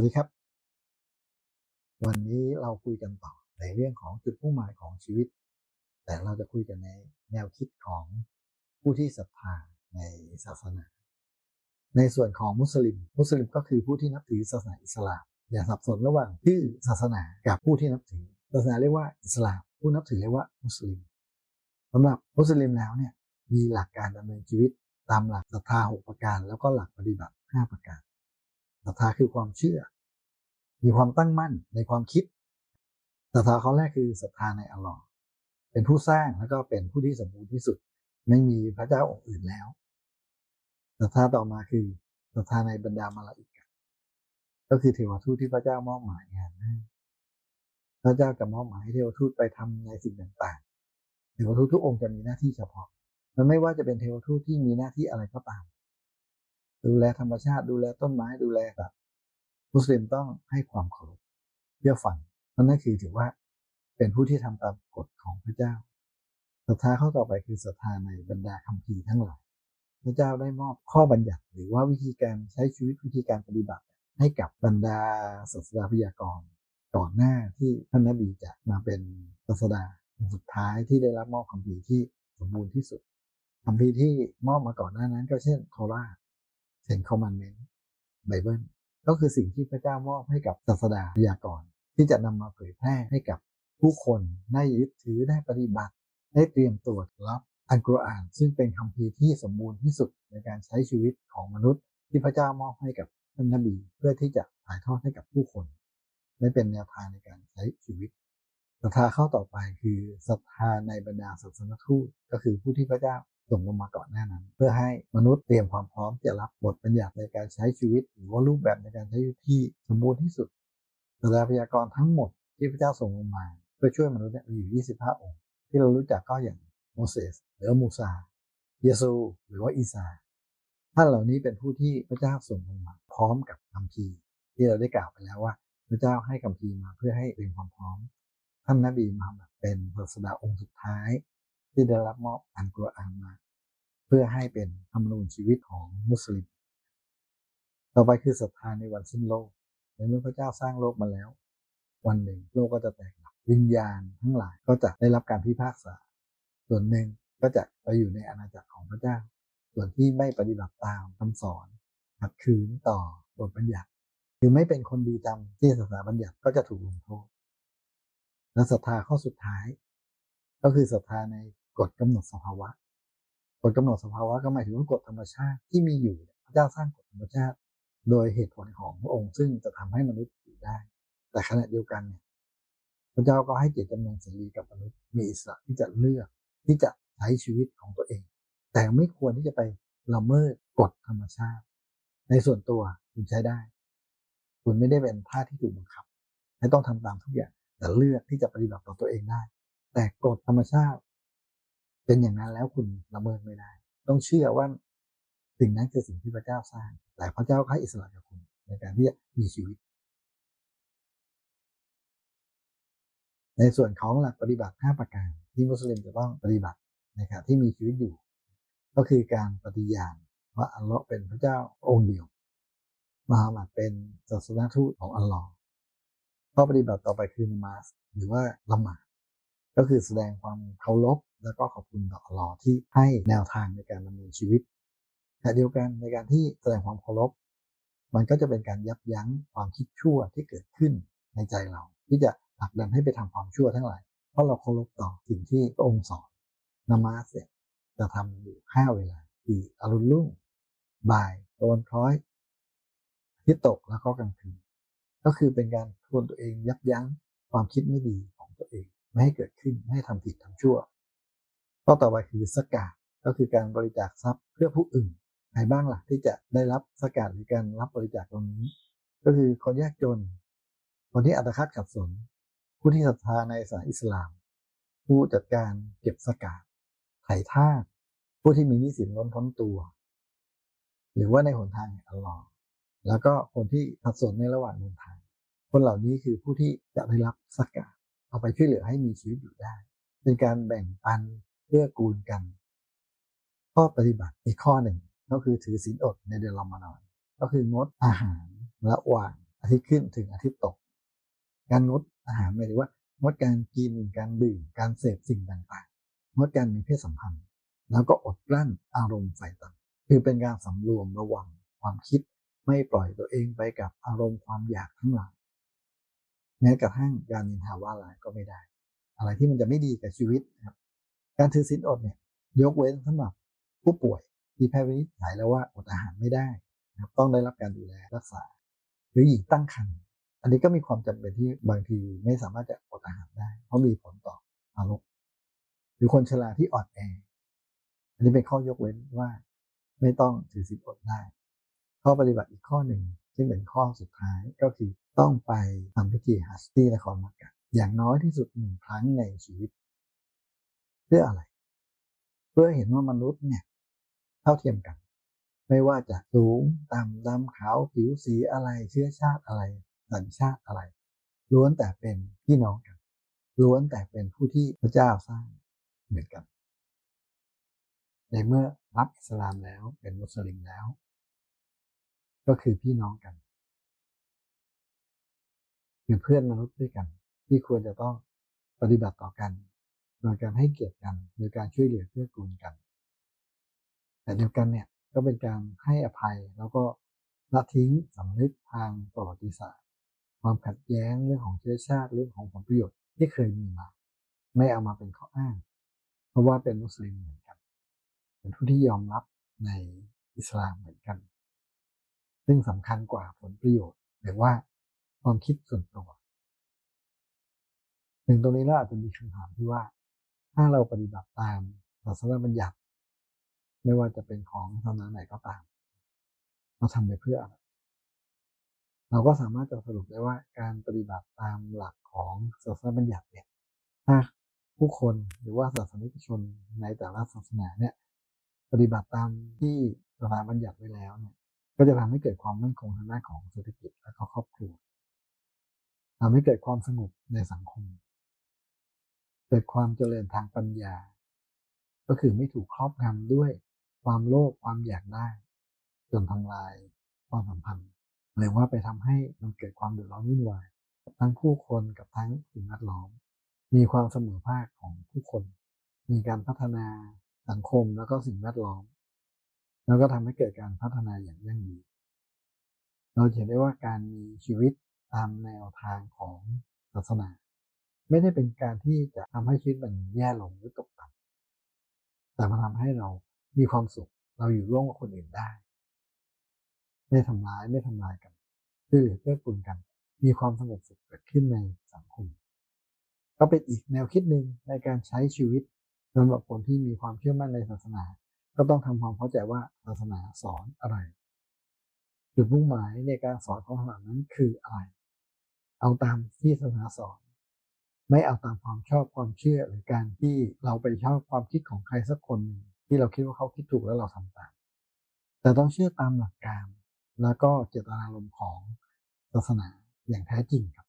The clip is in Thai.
วัสดีครับ วันนี้เราคุยกันต่อในเรื่องของจุดมุ่งหมายของชีวิต แต่เราจะคุยกันในแนวคิดของผู้ที่ศรัทธาในศาสนา ในส่วนของมุสลิม มุสลิมก็คือผู้ที่นับถือศาสนาอิสลาม อย่าสับสนระหว่างชื่อศาสนากับผู้ที่นับถือ ศาสนาเรียกว่าอิสลาม ผู้นับถือเรียกว่ามุสลิมสำหรับมุสลิมแล้วเนี่ยมีหลักการดำเนินชีวิตตามหลักศรัทธาหกประการ แล้วก็หลักปฏิบัติห้าประการ ศรัทธาคือความเชื่อ มีความตั้งมั่นในความคิดศรัทธาข้อแรกคือศรัทธาในอัลลอฮ์เป็นผู้สร้างแล้วก็เป็นผู้ที่สมบูรณ์ที่สุด ไม่มีพระเจ้าองค์อื่นแล้วศรัทธาต่อมาคือศรัทธาในบรรดามาลาอิกก็คือเทวทูตที่พระเจ้ามอบหมายงานให้พระเจ้าจะมอบหมายให้เทวทูตไปทำในสิ่งต่างๆ เทวทูตทุกองค์จะมีหน้าที่เฉพาะ มันไม่ว่าจะเป็นเทวทูตที่มีหน้าที่อะไรก็ตาม ดูแลธรรมชาติดูแลต้นไม้ดูแลสัตว์มุสลิมต้องให้ความเคารพเชื่อฟังนั่นนั่นคือถือว่าเป็นผู้ที่ทำตามกฎของพระเจ้าศรัทธาข้อต่อไปคือศรัทธาในบรรดาคัมภีร์ทั้งหลายพระเจ้าได้มอบข้อบัญญัติ หรือว่าวิธีการใช้ชีวิตวิธีการปฏิบัติ ให้กับบรรดาศาสดาพยากรณ์ก่อนหน้าที่ท่านนบีจะมาเป็นศาสดาองค์สุดท้ายที่ได้รับมอบคัมภีร์ที่สมบูรณ์ที่สุดคัมภีร์ที่มอบมาก่อนหน้านั้น ก็เช่นโทรา เซนคอมมานเมนต์ไบเบิลก็คือสิ่งที่พระเจ้ามอบให้กับศาสดาพยากรณ์ที่จะนำมาเผยแพร่ให้กับผู้คนได้ยึดถือได้ปฏิบัติ ได้เตรียมตัวรับอัลกุรอาน ซึ่งเป็นคัมภีร์ที่สมบูรณ์ที่สุดในการใช้ชีวิตของมนุษย์ ที่พระเจ้ามอบให้กับท่านนบีเพื่อที่จะถ่ายทอดให้กับผู้คนได้เป็นแนวทางในการใช้ชีวิตศรัทธาเข้าต่อไปคือศรัทธาในบรรดาศาสนทูตก็คือผู้ที่พระเจ้า ส่งลงมาก่อนหน้านั้น เพื่อให้มนุษย์เตรียมความพร้อมจะรับบทบัญญัติในการใช้ชีวิต หรือว่ารูปแบบในการใช้ชีวิตที่สมบูรณ์ที่สุดศาสดาพยากรทั้งหมดที่พระเจ้าส่งลงมา เพื่อช่วยมนุษย์เนี่ยมีอยู่ 25 องค์ ที่เรารู้จักก็อย่างโมเสสหรือมูซา เยซู หรือว่าอีสาท่านเหล่านี้เป็นผู้ที่พระเจ้าส่งลงมา พร้อมกับคัมภีร์ที่เราได้กล่าวไปแล้วว่า พระเจ้าให้คัมภีร์มาเพื่อให้เตรียมความพร้อม ท่านนบีมาแบบเป็นศาสดาองค์สุดท้าย ที่ได้รับมอบอันกุรอานมา เพื่อให้เป็นธรรมนูญชีวิตของมุสลิม ต่อไปคือศรัทธาในวันสิ้นโลก ในเมื่อพระเจ้าสร้างโลกมาแล้ว วันหนึ่งโลกก็จะแตกดับวิญญาณทั้งหลายก็จะได้รับการพิพากษา ส่วนหนึ่งก็จะไปอยู่ในอาณาจักรของพระเจ้า ส่วนที่ไม่ปฏิบัติตามคำสอนขัดขืนต่อบทบัญญัติคือไม่เป็นคนดีตามที่ศาสนาบัญญัติก็จะถูกลงโทษและศรัทธาข้อสุดท้าย ก็คือศรัทธาใน กฎกำหนดสภาวะ กฎกำหนดสภาวะก็หมายถึงว่ากฎธรรมชาติที่มีอยู่พระเจ้าสร้างกฎธรรมชาติ โดยเหตุผลของพระองค์ซึ่งจะทำให้มนุษย์อยู่ได้ แต่ขณะเดียวกันเนี่ยพระเจ้าก็ให้เกียรติจำนงเสรีกับมนุษย์มีอิสระที่จะเลือกที่จะใช้ชีวิตของตัวเอง แต่ไม่ควรที่จะไปละเมิดกฎธรรมชาติ ในส่วนตัวคุณใช้ได้ คุณไม่ได้เป็นท่าสที่ถูกบังคับให้ต้องทำตามทุกอย่างแต่เลือกที่จะปฏิบัติต่อตัวเองได้ แต่กฎธรรมชาติ เป็นอย่างนั้นแล้วคุณละเมิดไม่ได้ ต้องเชื่อว่าสิ่งนั้นคือสิ่งที่พระเจ้าสร้าง แต่พระเจ้าให้อิสระกับคุณในการที่จะมีชีวิต ในส่วนของหลักปฏิบัติ 5 ประการที่มุสลิมจะต้องปฏิบัติในขณะที่มีชีวิตอยู่ ก็คือการปฏิญาณว่าอัลลอฮ์เป็นพระเจ้าองค์เดียวมหามัดเป็นศาสนาทูตของอัลลอฮ์ข้อปฏิบัติต่อไปคือนามาสหรือว่าละหมาดก็คือแสดงความเคารพ แล้วก็ขอบคุณต่อลอที่ให้แนวทางในการดำเนินชีวิตขณะเดียวกันในการที่แสดงความเคารพมันก็จะเป็นการยับยั้งความคิดชั่วที่เกิดขึ้นในใจเรา ที่จะผลักดันให้ไปทำความชั่วทั้งหลาย เพราะเราเคารพต่อสิ่งที่องค์สอนนามาสเนี่ยจะทำอยู่ห้าเวลาคืออรุณรุ่ง บ่ายตะวันคล้อยทิตย์ตกแล้วก็กลางคืนก็คือเป็นการทวนตัวเองยับยั้งความคิดไม่ดีของตัวเอง ไม่ให้เกิดขึ้นไม่ให้ทำผิดทำชั่ว ข้อต่อไปคือสกาดก็คือการบริจาคทรัพย์เพื่อผู้อื่นใครบ้างล่ะที่จะได้รับสกาดหรือการรับบริจาคตรงนี้ ก็คือคนยากจน คนที่อัตคัดขัดสน ผู้ที่ศรัทธาในศาสนาอิสลาม ผู้จัดการเก็บสกาดไถ่ทาสผู้ที่มีนี้สินล้นพ้นตัว หรือว่าในหนทางแห่งอัลลอฮ์แล้วก็คนที่สับสนในระหว่างเดินทาง คนเหล่านี้คือผู้ที่จะได้รับสการเอาไปช่วยเหลือให้มีชีวิตอยู่ได้ เป็นการแบ่งปัน เพื่อกูลกัน ข้อปฏิบัติอีกข้อหนึ่งก็คือถือศีลอดในเดือนรอมฎอน ก็คืองดอาหารระหว่างอาทิตย์ขึ้นถึงอาทิตย์ตก การงดอาหารหมายถึงว่างดการกินการดื่มการเสพสิ่งต่างๆงดการมีเพศสัมพันธ์ แล้วก็อดกลั้นอารมณ์ไฟต่ำคือเป็นการสำรวมระวังความคิดไม่ปล่อยตัวเองไปกับอารมณ์ความอยากทั้งหลายแม้กระทั่งการนินทาว่าร้ายก็ไม่ได้ อะไรที่มันจะไม่ดีกับชีวิตนะครับ การถือศีลอดเนี่ยยกเว้นสำหรับผู้ป่วยที่แพทย์วินิจฉัยแล้วว่าอดอาหารไม่ได้นะครับต้องได้รับการดูแลรักษา หรือหญิงตั้งครรภ์อันนี้ก็มีความจำเป็นที่บางทีไม่สามารถจะอดอาหารได้ เพราะมีผลต่ออารมณ์หรือคนชราที่อ่อนแอ อันนี้เป็นข้อยกเว้นว่าไม่ต้องถือศีลอดได้ ข้อปฏิบัติอีกข้อหนึ่งซึ่งเป็นข้อสุดท้ายก็คือต้องไปทำพิธีฮัจญ์ที่นครมักกะอย่างน้อยที่สุดหนึ่งครั้งในชีวิต เพื่ออะไร เพื่อเห็นว่ามนุษย์เนี่ยเท่าเทียมกัน ไม่ว่าจะสูงต่ำดำขาวผิวสีอะไรเชื้อชาติอะไรสัญชาติอะไร ล้วนแต่เป็นพี่น้องกัน ล้วนแต่เป็นผู้ที่พระเจ้าสร้างเหมือนกัน ในเมื่อรับอิสลามแล้วเป็นมุสลิมแล้ว ก็คือพี่น้องกันคือเพื่อนมนุษย์ด้วยกัน ที่ควรจะต้องปฏิบัติต่อกัน โดยการให้เกียรติกันโดยการช่วยเหลือเพื่อกูลกัน แต่เดียวกันเนี่ยก็เป็นการให้อภัยแล้วก็ละทิ้งสำนึกทางประวัติศาสตร์ ความขัดแย้งเรื่องของเชื้อชาติเรื่องของผลประโยชน์ที่เคยมีมา ไม่เอามาเป็นข้ออ้าง เพราะว่าเป็นมุสลิมเหมือนกัน เป็นผู้ที่ยอมรับในอิสลามเหมือนกัน ซึ่งสำคัญกว่าผลประโยชน์ หรือว่าความคิดส่วนตัวถึงตรงนี้เราอาจจะมีคำถามที่ว่า ถ้าเราปฏิบัติตามศาสนาบัญญัติ ไม่ว่าจะเป็นของศาสนาไหนก็ตาม เราทำไปเพื่ออะไรเราก็สามารถจะสรุปได้ว่าการปฏิบัติตามหลักของศาสนาบัญญัติเนี่ยถ้าผู้คนหรือว่าศาสนิกชนในแต่ละศาสนาเนี่ยปฏิบัติตามที่ศาสนาบัญญัติไว้แล้วเนี่ยก็จะทำให้เกิดความมั่นคงทางด้านของเศรษฐกิจและก็ครอบครัวทำให้เกิดความสงบในสังคม เกิดความเจริญทางปัญญา ก็คือไม่ถูกครอบงำด้วยความโลภความอยากได้จนทำลายความสัมพันธ์หรือว่าไปทำให้มันเกิดความเดือดร้อนวุ่นวายทั้งผู้คนกับทั้งสิ่งแวดล้อม มีความเสมอภาคของผู้คน มีการพัฒนาสังคมแล้วก็สิ่งแวดล้อม แล้วก็ทำให้เกิดการพัฒนาอย่างยั่งยืนเราเห็นได้ว่าการมีชีวิตตามแนวทางของศาสนา ไม่ได้เป็นการที่จะทำให้ชีวิตมันแย่ลงหรือตกต่ำแต่มันทำให้เรามีความสุข เราอยู่ร่วมกับคนอื่นได้ ไม่ทำร้ายไม่ทำลายกันช่วยเหลือเกื้อกูลกัน มีความสงบสุขเกิดขึ้นในสังคม ก็เป็นอีกแนวคิดหนึ่งในการใช้ชีวิตสำหรับคนที่มีความเชื่อมั่นในศาสนา ก็ต้องทำความเข้าใจว่าศาสนาสอนอะไรจุดมุ่งหมายในการสอนของศาสนานั้นคืออะไร เอาตามที่ศาสนาสอน ไม่เอาตามความชอบความเชื่อหรือการที่เราไปชอบความคิดของใครสักคนหนึ่งที่เราคิดว่าเขาคิดถูกแล้วเราทำตาม แต่ต้องเชื่อตามหลักการ แล้วก็เจตนารมณ์ของศาสนาอย่างแท้จริงครับ